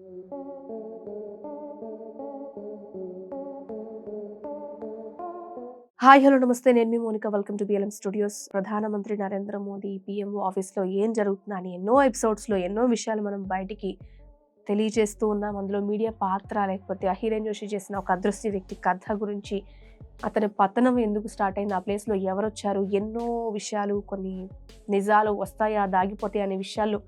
Hi hello నమస్తే. నేను మీ Monika. Welcome to BLM studios ప్రధానమంత్రి నరేంద్ర మోదీ పిఎంఓ ఆఫీస్లో ఏం జరుగుతుందా అని ఎన్నో ఎపిసోడ్స్లో ఎన్నో విషయాలు మనం బయటికి తెలియజేస్తూ ఉన్నాం. అందులో మీడియా పాత్ర లేకపోతే అహిరేన్ జోషి చేసిన ఒక అదృశ్య వ్యక్తి కథ గురించి అతని పతనం ఎందుకు స్టార్ట్ అయింది ఆ ప్లేస్లో ఎవరు వచ్చారు ఎన్నో విషయాలు కొన్ని నిజాలు వస్తాయా దాగిపోతాయి అనే విషయాల్లో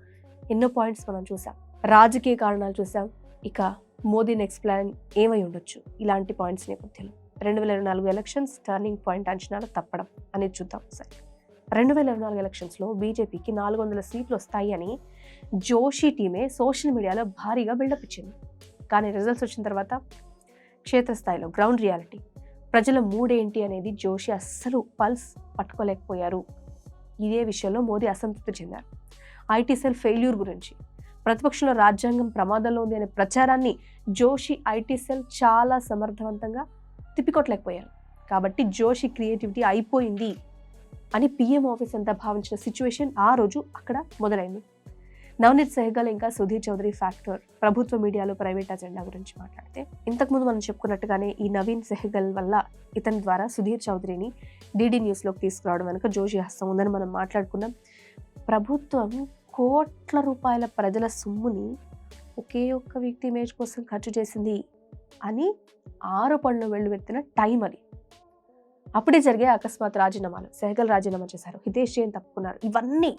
ఎన్నో పాయింట్స్ మనం చూసాం. రాజకీయ కారణాలు చూసాం ఇక మోదీ నెక్స్ట్ ప్లాన్ ఏమై ఉండొచ్చు? ఇలాంటి పాయింట్స్ నేపథ్యంలో రెండు వేల ఇరవై నాలుగు ఎలక్షన్స్ టర్నింగ్ పాయింట్ అంచనాలు తప్పడం అనేది చూద్దాం సరే రెండు వేల ఇరవై నాలుగు ఎలక్షన్స్లో బీజేపీకి నాలుగు వందల సీట్లు వస్తాయని జోషి టీమే సోషల్ మీడియాలో భారీగా బిల్డప్ ఇచ్చింది. కానీ రిజల్ట్స్ వచ్చిన తర్వాత క్షేత్రస్థాయిలో గ్రౌండ్ రియాలిటీ ప్రజల మూడేంటి అనేది జోషి అస్సలు పల్స్ పట్టుకోలేకపోయారు. ఇదే విషయంలో మోదీ అసంతృప్తి చెందారు. ఐటీ సెల్ ఫెయిల్యూర్ గురించి ప్రతిపక్షంలో రాజ్యాంగం ప్రమాదంలో ఉంది అనే ప్రచారాన్ని జోషి ఐటీ సెల్ చాలా సమర్థవంతంగా తిప్పికొట్టలేకపోయారు. కాబట్టి జోషి క్రియేటివిటీ అయిపోయింది అని పిఎం ఆఫీస్ అంతా భావించిన సిచ్యువేషన్ ఆ రోజు అక్కడ మొదలైంది. నవనీత్ సెహగల్ ఇంకా సుధీర్ చౌదరి ఫ్యాక్టర్ ప్రభుత్వ మీడియాలో ప్రైవేట్ అజెండా గురించి మాట్లాడితే ఇంతకుముందు మనం చెప్పుకున్నట్టుగానే ఈ నవీన్ సెహగల్ వల్ల ఇతని ద్వారా సుధీర్ చౌదరిని డీడీ న్యూస్లోకి తీసుకురావడం వెనుక జోషి హస్తం ఉందని మనం మాట్లాడుకున్నాం. ప్రభుత్వం కోట్ల రూపాయల ప్రజల సొమ్ముని ఒకే ఒక్క వ్యక్తి ఇమేజ్ కోసం ఖర్చు చేసింది అని ఆరోపణలు వెల్లువెత్తిన టైం అది. అప్పుడే జరిగే అకస్మాత్ రాజీనామాలు సెహగల్ రాజీనామా చేశారు. హితేష్ జైన్ తప్పుకున్నారు. ఇవన్నీ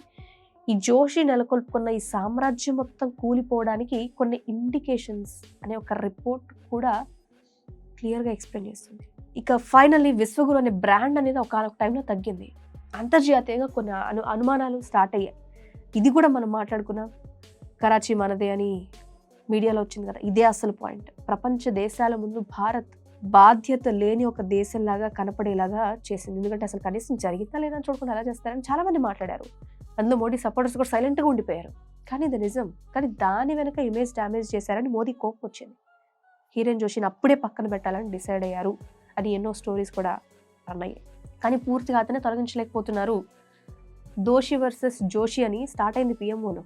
ఈ జోషి నెలకొల్పుకున్న ఈ సామ్రాజ్యం మొత్తం కూలిపోవడానికి కొన్ని ఇండికేషన్స్ అనే ఒక రిపోర్ట్ కూడా క్లియర్గా ఎక్స్ప్లెయిన్ చేస్తుంది. ఇక ఫైనల్లీ విశ్వగురు అనే బ్రాండ్ అనేది ఒక టైంలో తగ్గింది. అంతర్జాతీయంగా కొన్ని అను అనుమానాలు స్టార్ట్ అయ్యాయి. ఇది కూడా మనం మాట్లాడుకున్నాం కరాచీ మనదే అని మీడియాలో వచ్చింది కదా. ఇదే అసలు పాయింట్. ప్రపంచ దేశాల ముందు భారత్ బాధ్యత లేని ఒక దేశంలాగా కనపడేలాగా చేసింది. ఎందుకంటే అసలు కనీసం జరిగిందా లేదా చూడకుండా ఎలా చేస్తారని చాలామంది మాట్లాడారు. అందులో మోడీ సపోర్టర్స్ కూడా సైలెంట్గా ఉండిపోయారు. కానీ ఇది నిజం. కానీ దాని వెనక ఇమేజ్ డ్యామేజ్ చేశారని మోదీ కోపం వచ్చింది. హీరోయిన్ జోషిని అప్పుడే పక్కన పెట్టాలని డిసైడ్ అయ్యారు అని ఎన్నో స్టోరీస్ కూడా అన్నాయి కానీ పూర్తిగా అతనే తొలగించలేకపోతున్నారు దోషి వర్సెస్ జోషి అని స్టార్ట్ అయింది పిఎంఓను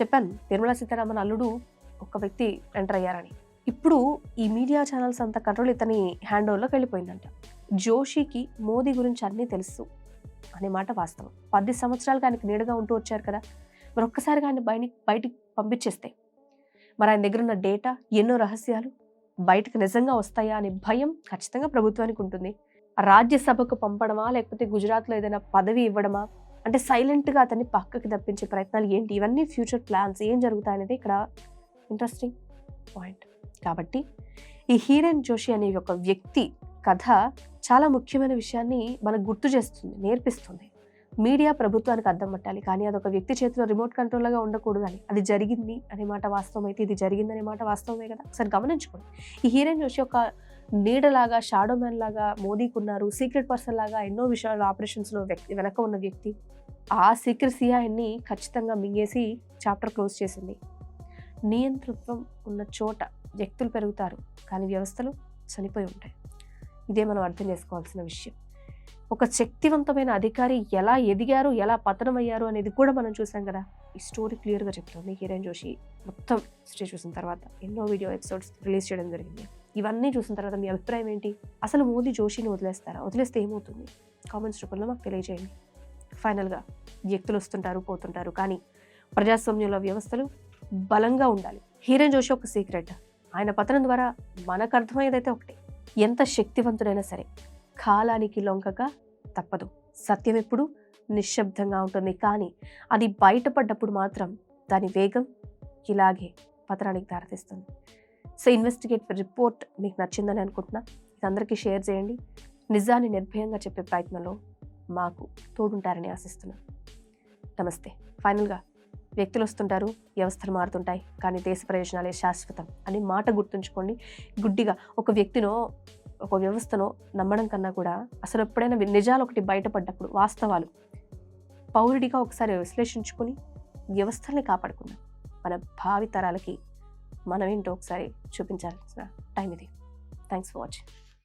చెప్పాను నిర్మలా సీతారామన్ అల్లుడు ఒక వ్యక్తి ఎంటర్ అయ్యారని. ఇప్పుడు ఈ మీడియా ఛానల్స్ అంత కంట్రోల్ ఇతని హ్యాండ్ ఓవర్లోకి వెళ్ళిపోయిందంట. జోషికి మోదీ గురించి అన్నీ తెలుసు అనే మాట వాస్తవం. పది సంవత్సరాలుగా ఆయనకి నీడగా ఉంటూ వచ్చారు కదా మరి ఒక్కసారిగా ఆయన బయట బయటికి పంపించేస్తే. మరి ఆయన దగ్గర ఉన్న డేటా ఎన్నో రహస్యాలు బయటకు నిజంగా వస్తాయా అనే భయం ఖచ్చితంగా ప్రభుత్వానికి ఉంటుంది. రాజ్యసభకు పంపడమా లేకపోతే గుజరాత్లో ఏదైనా పదవి ఇవ్వడమా అంటే సైలెంట్గా అతన్ని పక్కకి తప్పించే ప్రయత్నాలు ఏంటి? ఇవన్నీ ఫ్యూచర్ ప్లాన్స్ ఏం జరుగుతాయనేది ఇక్కడ ఇంట్రెస్టింగ్ పాయింట్ కాబట్టి ఈ హీరెన్ జోషి అనే ఒక వ్యక్తి కథ చాలా ముఖ్యమైన విషయాన్ని మనకు గుర్తు చేస్తుంది నేర్పిస్తుంది. మీడియా ప్రభుత్వానికి అర్థం పట్టాలి. కానీ అది ఒక వ్యక్తి చేతిలో రిమోట్ కంట్రోల్గా ఉండకూడదు అని అది జరిగింది అనే మాట వాస్తవం అయితే ఇది జరిగిందనే మాట వాస్తవమే కదా. ఒకసారి గమనించుకోండి. ఈ హీరోయిన్ జోషి ఒక నీడలాగా షాడో మ్యాన్ లాగా మోదీకి ఉన్నారు సీక్రెట్ పర్సన్ లాగా ఎన్నో విషయాలు ఆపరేషన్స్లో వ్యక్తి వెనక ఉన్న వ్యక్తి ఆ సీక్రెట్ సిఐని ఖచ్చితంగా మింగేసి చాప్టర్ క్లోజ్ చేసింది. నియంతృత్వం ఉన్న చోట వ్యక్తులు పెరుగుతారు కానీ వ్యవస్థలు చనిపోయి ఉంటాయి. ఇదే మనం అర్థం చేసుకోవాల్సిన విషయం. ఒక శక్తివంతమైన అధికారి ఎలా ఎదిగారు ఎలా పతనమయ్యారు అనేది కూడా మనం చూసాం కదా. ఈ స్టోరీ క్లియర్గా చెప్తుంది. హీరోయిన్ జోషి మొత్తం స్టే చూసిన తర్వాత ఎన్నో వీడియో ఎపిసోడ్స్ రిలీజ్ చేయడం జరిగింది. ఇవన్నీ చూసిన తర్వాత మీ అభిప్రాయం ఏంటి? అసలు మోదీ జోషిని వదిలేస్తారా? వదిలేస్తే ఏమవుతుంది? కామెంట్స్ రూపంలో మాకు తెలియజేయండి. ఫైనల్గా వ్యక్తులు వస్తుంటారు పోతుంటారు కానీ ప్రజాస్వామ్యంలో వ్యవస్థలు బలంగా ఉండాలి. హీరన్ జోషి ఒక సీక్రెట్. ఆయన పతనం ద్వారా మనకు అర్థమయ్యేదైతే ఒకటే. ఎంత శక్తివంతుడైనా సరే కాలానికి లొంకక తప్పదు. సత్యం ఎప్పుడు నిశ్శబ్దంగా ఉంటుంది కానీ అది బయటపడ్డప్పుడు మాత్రం దాని వేగం ఇలాగే పతనానికి దారితీస్తుంది. సో ఇన్వెస్టిగేట్ రిపోర్ట్ మీకు నచ్చిందని అనుకుంటున్నా. ఇది అందరికీ షేర్ చేయండి. నిజాన్ని నిర్భయంగా చెప్పే ప్రయత్నంలో మాకు తోడుంటారని ఆశిస్తున్నాను. నమస్తే. ఫైనల్గా వ్యక్తులు వస్తుంటారు వ్యవస్థలు మారుతుంటాయి కానీ దేశ ప్రయోజనాలే శాశ్వతం అని మాట గుర్తుంచుకోండి. గుడ్డిగా ఒక వ్యక్తినో ఒక వ్యవస్థనో నమ్మడం కన్నా కూడా అసలు ఎప్పుడైనా నిజాలు ఒకటి బయటపడ్డప్పుడు వాస్తవాలు పౌరుడిగా ఒకసారి విశ్లేషించుకొని వ్యవస్థల్ని కాపాడుకుందాం. మన భావితరాలకి మనం మనమేంటో ఒకసారి చూపించాల్సిన టైం ఇది. Thanks for watching